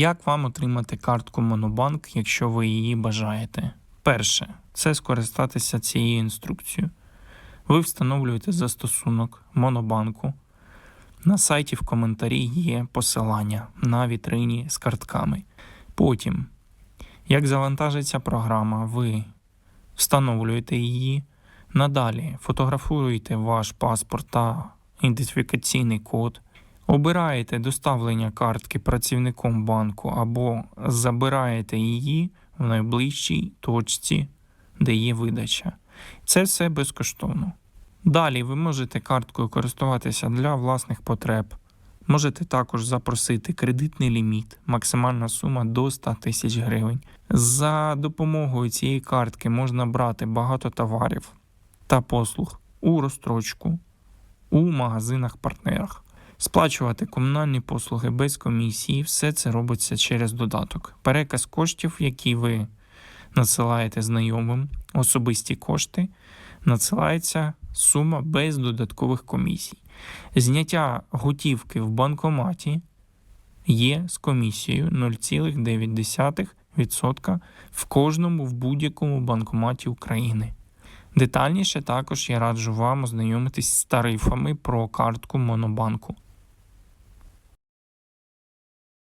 Як вам отримати картку Монобанк, якщо ви її бажаєте? Перше це скористатися цією інструкцією. Ви встановлюєте застосунок Монобанку. На сайті в коментарі є посилання на вітрині з картками. Потім, як завантажиться програма, ви встановлюєте її. Надалі фотографуєте ваш паспорт та ідентифікаційний код, обираєте доставлення картки працівником банку або забираєте її в найближчій точці, де є видача. Це все безкоштовно. Далі ви можете карткою користуватися для власних потреб. Можете також запросити кредитний ліміт, максимальна сума до 100 тисяч гривень. За допомогою цієї картки можна брати багато товарів та послуг у розстрочку у магазинах-партнерах, сплачувати комунальні послуги без комісії. Все це робиться через додаток. Переказ коштів, які ви надсилаєте знайомим, особисті кошти, надсилається сума без додаткових комісій. Зняття готівки в банкоматі є з комісією 0,9% в кожному в будь-якому банкоматі України. Детальніше також я раджу вам ознайомитись з тарифами про картку Монобанку.